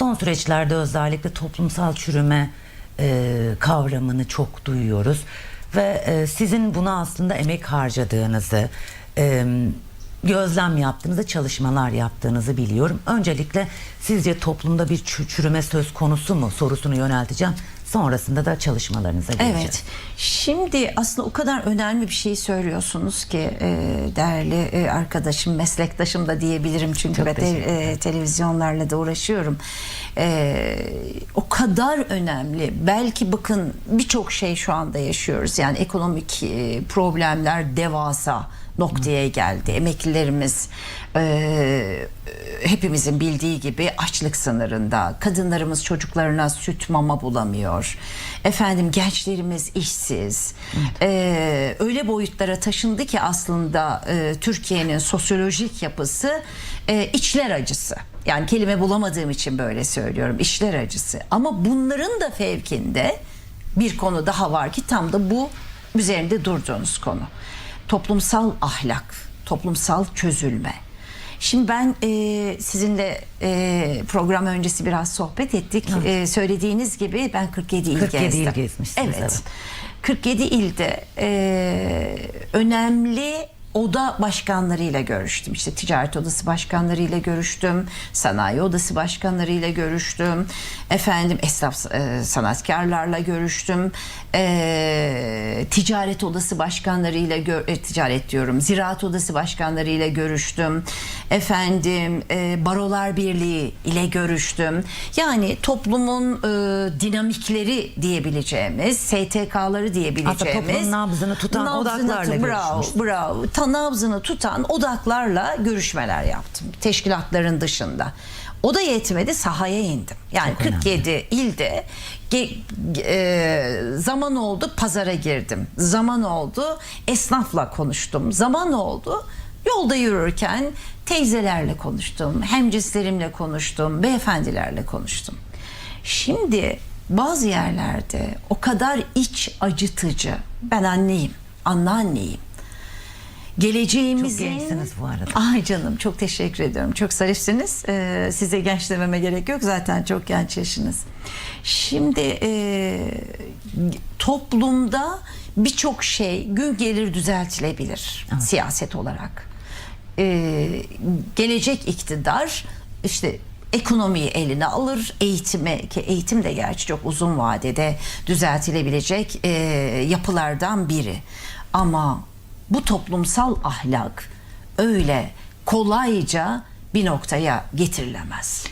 Son süreçlerde özellikle toplumsal çürüme e, kavramını çok duyuyoruz ve e, sizin buna aslında emek harcadığınızı, e, gözlem yaptığınızı, çalışmalar yaptığınızı biliyorum. Öncelikle sizce toplumda bir çü- çürüme söz konusu mu sorusunu yönelteceğim. Sonrasında da çalışmalarınıza geleceğiz. Evet. Şimdi aslında o kadar önemli bir şey söylüyorsunuz ki e, değerli e, arkadaşım, meslektaşım da diyebilirim çünkü ben e, televizyonlarla da uğraşıyorum. E, o kadar önemli. Belki bakın birçok şey şu anda yaşıyoruz. Yani ekonomik e, problemler devasa noktaya geldi. Emeklilerimiz e, hepimizin bildiği gibi açlık sınırında. Kadınlarımız çocuklarına süt mama bulamıyor. Efendim gençlerimiz işsiz. E, öyle boyutlara taşındı ki aslında e, Türkiye'nin sosyolojik yapısı e, içler acısı. Yani kelime bulamadığım için böyle söylüyorum. İşler acısı. Ama bunların da fevkinde bir konu daha var ki tam da bu üzerinde durduğunuz konu. Toplumsal ahlak, toplumsal çözülme. Şimdi ben e, sizinle e, program öncesi biraz sohbet ettik. E, söylediğiniz gibi ben 47 il 47 il gezdim. gezmişsiniz, Evet. evet. 47 ilde e, önemli oda başkanlarıyla görüştüm. İşte ticaret odası başkanlarıyla görüştüm. Sanayi odası başkanlarıyla görüştüm. Efendim esnaf e, sanatkarlarla görüştüm. E, ticaret odası başkanlarıyla gö- e, ticaret diyorum. Ziraat odası başkanlarıyla görüştüm. Efendim e, barolar birliği ile görüştüm. Yani toplumun e, dinamikleri diyebileceğimiz, STK'ları diyebileceğimiz toplumun nabzını tutan odaklarla bravo, bravo. Ta nabzını tutan odaklarla görüşmeler yaptım. Teşkilatların dışında. O da yetmedi sahaya indim. Yani Çok önemli. 47 ilde ge- ge- e, zaman oldu pazara girdim. Zaman oldu esnafla konuştum. Zaman oldu yolda yürürken teyzelerle konuştum. Hemcinslerimle konuştum. Beyefendilerle konuştum. Şimdi bazı yerlerde o kadar iç acıtıcı. Ben anneyim, anneanneyim. Geleceğimizin... Çok gençsiniz bu arada. Ay canım çok teşekkür ediyorum. Çok zarifsiniz. Ee, size genç dememe gerek yok. Zaten çok genç yaşınız. Şimdi e, toplumda birçok şey gün gelir düzeltilebilir siyaset olarak. Ee, gelecek iktidar işte ekonomiyi eline alır, eğitime ki eğitim de gerçi çok uzun vadede düzeltilebilecek e, yapılardan biri. Ama bu toplumsal ahlak öyle kolayca bir noktaya getirilemez.